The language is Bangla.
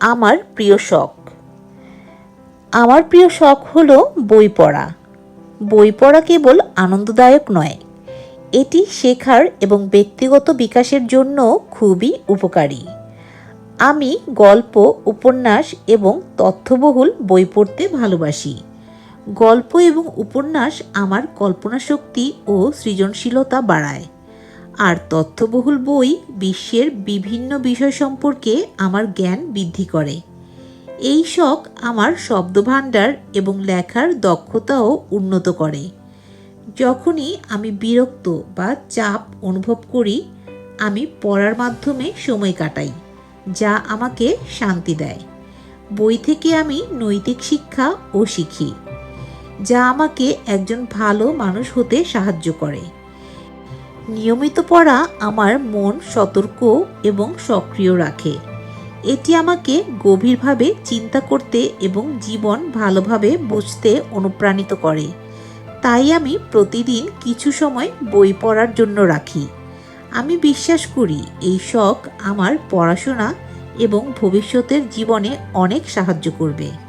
আমার প্রিয় শখ। আমার প্রিয় শখ হলো বই পড়া। বই পড়া কেবল আনন্দদায়ক নয়, এটি শেখার এবং ব্যক্তিগত বিকাশের জন্য খুবই উপকারী। আমি গল্প, উপন্যাস এবং তথ্যবহুল বই পড়তে ভালোবাসি। গল্প এবং উপন্যাস আমার কল্পনা শক্তি ও সৃজনশীলতা বাড়ায়। আর তথ্যবহুল বই বিশ্বের বিভিন্ন বিষয় সম্পর্কে আমার জ্ঞান বৃদ্ধি করে। এই শখ আমার শব্দভাণ্ডার এবং লেখার দক্ষতাও উন্নত করে। যখনই আমি বিরক্ত বা চাপ অনুভব করি, আমি পড়ার মাধ্যমে সময় কাটাই, যা আমাকে শান্তি দেয়। বই থেকে আমি নৈতিক শিক্ষা ও শিখি, যা আমাকে একজন ভালো মানুষ হতে সাহায্য করে। নিয়মিত পড়া আমার মন সতর্ক এবং সক্রিয় রাখে। এটি আমাকে গভীরভাবে চিন্তা করতে এবং জীবন ভালোভাবে বুঝতে অনুপ্রাণিত করে। তাই আমি প্রতিদিন কিছু সময় বই পড়ার জন্য রাখি। আমি বিশ্বাস করি এই শখ আমার পড়াশোনা এবং ভবিষ্যতের জীবনে অনেক সাহায্য করবে।